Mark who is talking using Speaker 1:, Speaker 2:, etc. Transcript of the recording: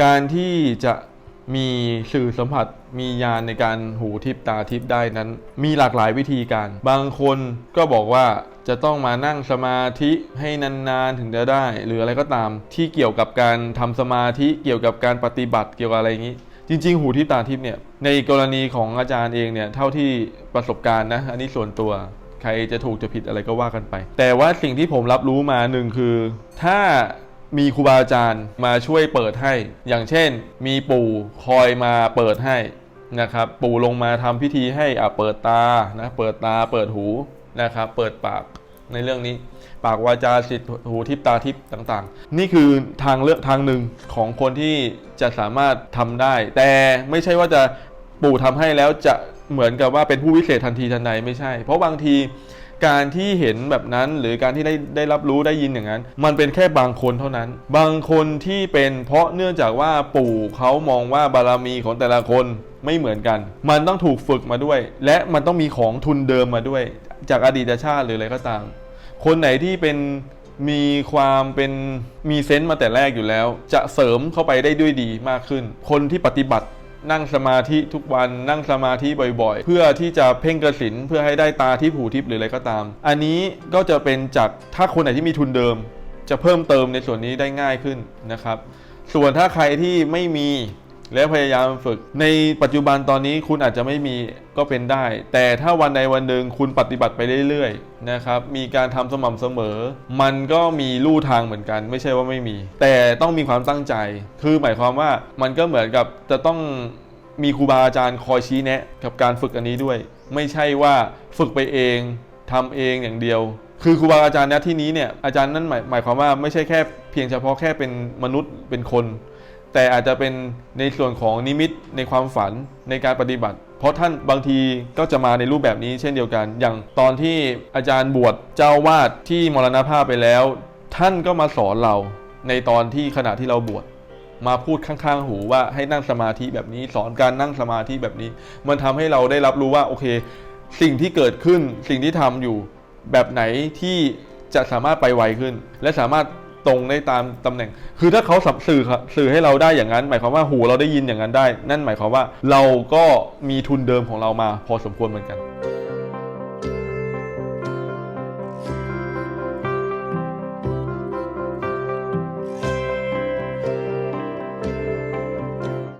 Speaker 1: การที่จะมีสื่อสัมผัสมียานในการหูทิพตาทิพได้นั้น มีหลากหลายวิธีการ บางคนก็บอกว่าจะต้องมานั่งสมาธิให้นานๆถึงจะได้ หรืออะไรก็ตามที่เกี่ยวกับการทำสมาธิเกี่ยวกับการปฏิบัติเกี่ยวกับอะไรอย่างนี้ จริง ๆ หูทิพตาทิพเนี่ยในกรณีของอาจารย์เองเนี่ยเท่าที่ประสบการณ์นะอันนี้ส่วนตัวใครจะถูกจะผิดอะไรก็ว่ากันไป แต่ว่าสิ่งที่ผมรับรู้มาหนึ่งคือ ถ้า มีครูบาอาจารย์มาช่วยเปิดให้ อย่างเช่น มีปู่คอยมาเปิดให้นะครับ ปู่ลงมาทำพิธีให้อะเปิดตานะเปิดตาเปิดหูนะครับ เปิดปากในเรื่องนี้ ปากวาจาสิทธิ์หูทิพตาทิพต่างๆ นี่คือทางเลือกทางหนึ่งของคนที่จะสามารถทำได้ แต่ไม่ใช่ว่าจะปู่ทำให้แล้วจะเหมือนกับว่าเป็นผู้วิเศษทันทีทันใดไม่ใช่ เพราะบางที การที่เห็นแบบนั้น หรือการที่ได้ได้รับรู้ได้ยินอย่างนั้น มันเป็นแค่บางคนเท่านั้น บางคนที่เป็นเพราะเนื่องจากว่าปู่เขามองว่าบารมีของแต่ละคนไม่เหมือนกัน มันต้องถูกฝึกมาด้วย และมันต้องมีของทุนเดิมมาด้วย จากอดีตชาติหรืออะไรก็ตาม คนไหนที่เป็นมีความเป็นมีเซนต์มาแต่แรกอยู่แล้ว จะเสริมเข้าไปได้ด้วยดีมากขึ้น คนที่ปฏิบัติ นั่งสมาธิทุกวันนั่งสมาธิบ่อยๆ เพื่อที่จะเพ่งกระสินเพื่อให้ได้ตาที่ผูทิพย์หรืออะไรก็ตาม อันนี้ก็จะเป็นจากถ้าคนไหนที่มีทุนเดิม จะเพิ่มเติมในส่วนนี้ได้ง่ายขึ้นนะครับ ส่วนถ้าใครที่ไม่มี และพยายามฝึก ในปัจจุบันตอนนี้คุณอาจจะไม่มีก็เป็นได้ แต่ถ้าวันใดวันหนึ่งคุณปฏิบัติไปเรื่อยๆนะครับ มีการทำสม่ำเสมอ มันก็มีลู่ทางเหมือนกัน ไม่ใช่ว่าไม่มี แต่ต้องมีความตั้งใจ คือหมายความว่ามันก็เหมือนกับจะต้องมีครูบาอาจารย์คอยชี้แนะกับการฝึกอันนี้ด้วย ไม่ใช่ว่าฝึกไปเองทำเองอย่างเดียว คือครูบาอาจารย์ณที่นี้เนี่ยอาจารย์นั่นหมายหมายความว่าไม่ใช่แค่เพียงเฉพาะแค่เป็นมนุษย์เป็นคน แต่อาจจะเป็นในส่วนของนิมิตในความฝันในการปฏิบัติ เพราะท่านบางทีก็จะมาในรูปแบบนี้เช่นเดียวกัน อย่างตอนที่อาจารย์บวชเจ้าวาดที่มรณภาพไปแล้ว ท่านก็มาสอนเราในตอนที่ขณะที่เราบวชมาพูดข้างๆ หูว่าให้นั่งสมาธิแบบนี้ สอนการนั่งสมาธิแบบนี้ มันทำให้เราได้รับรู้ว่าโอเค สิ่งที่เกิดขึ้นสิ่งที่ทำอยู่แบบไหนที่จะสามารถไปไวขึ้น และสามารถ ตรงได้ตามตำแหน่ง คือถ้าเขาสับสื่อสื่อให้เราได้อย่างนั้น หมายความว่าหูเราได้ยินอย่างนั้นได้ นั่นหมายความว่าเราก็มีทุนเดิมของเรามาพอสมควรเหมือนกัน